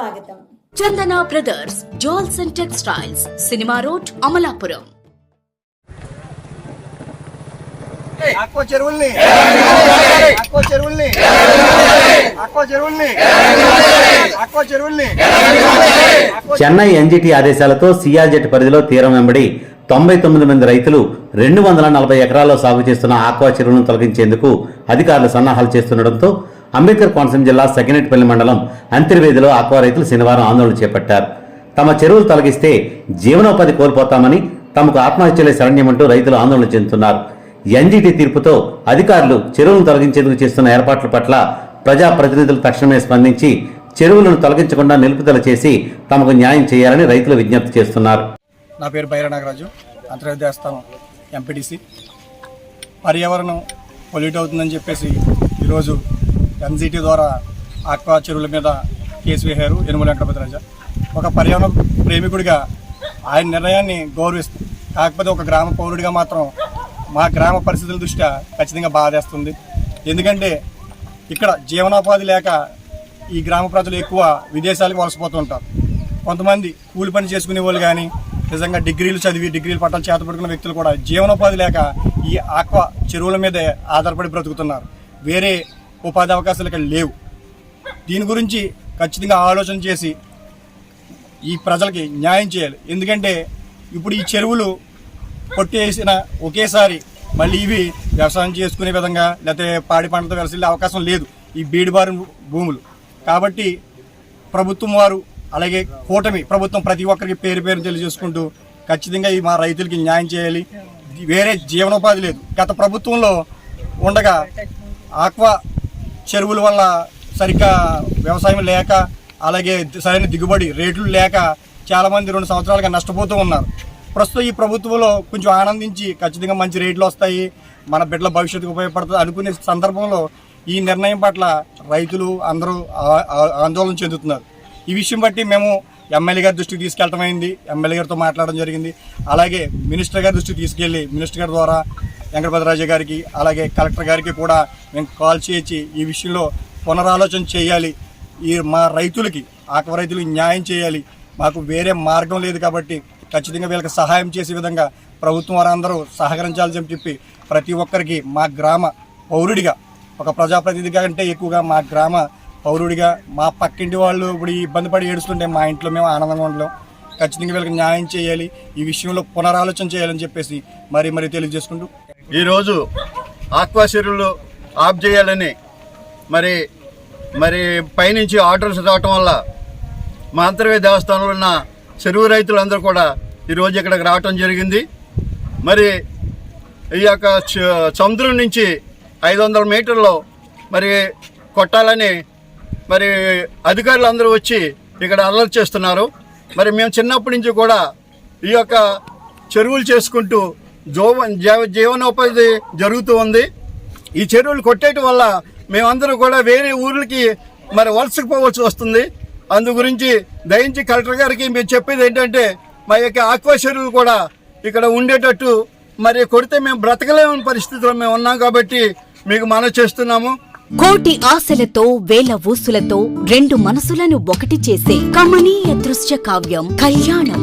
స్వాగతం. Chandana brothers jewels and textiles cinema road Amalapuram చెరువుల్ని. చెరువుల్ని. చెరువుల్ని. చెరువుల్ని. చెన్నై ఎన్జిటి ఆదేశాలతో సిఆర్జెట్ పరిధిలో తీరం వెంబడి తొంభై తొమ్మిది మంది రైతులు రెండు వందల నలభై ఎకరాల్లో సాగు చేస్తున్న ఆక్వా చెరువులను తొలగించేందుకు అధికారులు సన్నాహాలు చేస్తుండటంతో అంబేద్కర్ కోనసీమ జిల్లా సకినేటిపల్లి మండలం అంతర్వేదిలో ఆక్వా రైతులు శనివారం ఆందోళన చేపట్టారు. తమ చెరువులు తొలగిస్తే జీవనోపాధి కోల్పోతామని తమకు ఆత్మహత్యలే శరణ్యమంటూ రైతులు ఆందోళన చెందుతున్నారు. ఎన్జీటీ తీర్పుతో అధికారులు చెరువులను తొలగించేందుకు చేస్తున్న ఏర్పాట్ల పట్ల ప్రజాప్రతినిధులు తక్షణమే స్పందించి చెరువులను తొలగించకుండా నిలుపుదల చేసి తమకు న్యాయం చేయాలని రైతులు విజ్ఞప్తి చేస్తున్నారు. నా పేరు బైర నాగరాజు అంతర్వేది ఎంపీటీసీ. పర్యావరణం పొల్యూట్ అవుతుందని చెప్పేసి ఈరోజు ఎన్జిటి ద్వారా ఆక్వా చెరువుల మీద కేసు వేశారు యనుమల వెంకటపతిరాజ ఒక పర్యావరణ ప్రేమికుడిగా ఆయన నిర్ణయాన్ని గౌరవిస్తుంది కాకపోతే ఒక గ్రామ పౌరుడిగా మాత్రం మా గ్రామ పరిస్థితుల దృష్ట్యా ఖచ్చితంగా బాధేస్తుంది ఎందుకంటే ఇక్కడ జీవనోపాధి లేక ఈ గ్రామ ప్రజలు ఎక్కువ విదేశాలకు వలసపోతుంటారు కొంతమంది కూలి పని చేసుకునే వాళ్ళు కానీ నిజంగా డిగ్రీలు చదివి డిగ్రీలు పట్టాలు చేతపడుకున్న వ్యక్తులు కూడా జీవనోపాధి లేక ఈ ఆక్వా చెరువుల మీదే ఆధారపడి బ్రతుకుతున్నారు. వేరే ఉపాధి అవకాశాలు ఇక్కడ లేవు. దీని గురించి ఖచ్చితంగా ఆలోచన చేసి ఈ ప్రజలకి న్యాయం చేయాలి. ఎందుకంటే ఇప్పుడు ఈ చెరువులు కొట్టేసిన ఒకేసారి మళ్ళీ ఇవి వ్యవసాయం చేసుకునే విధంగా లేకపోతే పాడి పంటలతో వెలసిల్లే అవకాశం లేదు ఈ బీడుబారి భూములు. కాబట్టి ప్రభుత్వం వారు అలాగే కూటమి ప్రభుత్వం ప్రతి ఒక్కరికి పేరు పేరు తెలియజేసుకుంటూ ఖచ్చితంగా ఈ మా రైతులకి న్యాయం చేయాలి. వేరే జీవనోపాధి లేదు. గత ప్రభుత్వంలో ఉండగా ఆక్వా చెరువుల వల్ల సరిగ్గా వ్యవసాయం లేక అలాగే సరైన దిగుబడి రేట్లు లేక చాలామంది రెండు సంవత్సరాలుగా నష్టపోతూ ఉన్నారు. ప్రస్తుతం ఈ ప్రభుత్వంలో కొంచెం ఆనందించి ఖచ్చితంగా మంచి రేట్లు వస్తాయి మన బిడ్డల భవిష్యత్తుకు ఉపయోగపడుతుంది అనుకునే సందర్భంలో ఈ నిర్ణయం పట్ల రైతులు అందరూ ఆందోళన చెందుతున్నారు. ఈ విషయం బట్టి మేము ఎమ్మెల్యే గారి దృష్టికి తీసుకెళ్ళటం అయింది ఎమ్మెల్యే గారితో మాట్లాడడం జరిగింది. అలాగే మినిస్టర్ గారి దృష్టికి తీసుకెళ్ళి మినిస్టర్ గారి ద్వారా వెంకటపతిరాజు గారికి అలాగే కలెక్టర్ గారికి కూడా మేము కాల్ చేసి ఈ విషయంలో పునరాలోచన చేయాలి. ఈ మా రైతులకి ఆకవ రైతులకి న్యాయం చేయాలి. మాకు వేరే మార్గం లేదు కాబట్టి ఖచ్చితంగా వీళ్ళకి సహాయం చేసే విధంగా ప్రభుత్వం వారందరూ సహకరించాలని చెప్పి ప్రతి ఒక్కరికి మా గ్రామ పౌరుడిగా ఒక ప్రజాప్రతినిధిగా కంటే ఎక్కువగా మా గ్రామ పౌరుడిగా మా పక్కింటి వాళ్ళు ఇప్పుడు ఇబ్బంది పడి ఏడుస్తుంటే మా ఇంట్లో మేము ఆనందంగా ఉండలేం. ఖచ్చితంగా వీళ్ళకి న్యాయం చేయాలి. ఈ విషయంలో పునరాలోచన చేయాలని చెప్పేసి మరి మరి తెలియజేసుకుంటూ ఈరోజు ఆక్వా ఆఫ్ చేయాలని మరి మరి పైనుంచి ఆర్డర్స్ రావటం వల్ల మా అంతర్వేద దేవస్థానంలో ఉన్న చెరువు రైతులందరూ కూడా ఈరోజు ఇక్కడికి రావటం జరిగింది. మరి ఈ యొక్క చ- సముద్రం నుంచి ఐదు వందల మీటర్లో మరి కొట్టాలని మరి అధికారులు అందరూ వచ్చి ఇక్కడ అలర్ట్ చేస్తున్నారు. మరి మేము చిన్నప్పటి నుంచి కూడా ఈ యొక్క చెరువులు చేసుకుంటూ జోవ జీవనోపాధి జరుగుతూ ఉంది. ఈ చెరువులు కొట్టేయటం వల్ల మేమందరూ కూడా వేరే ఊర్లకి మరి వలసకు పోవాల్సి వస్తుంది. అందు గురించి దయించి కలెక్టర్ గారికి మీరు చెప్పేది ఏంటంటే మా యొక్క ఆక్వా చెరువులు కూడా ఇక్కడ ఉండేటట్టు మరి కొడితే మేము బ్రతకలేమని పరిస్థితిలో మేము ఉన్నాం కాబట్టి మీకు మనవి చేస్తున్నాము. కోటి ఆశలతో వేల ఊసులతో రెండు మనసులను ఒకటి చేసే కమనీయ దృశ్య కావ్యం కళ్యాణం.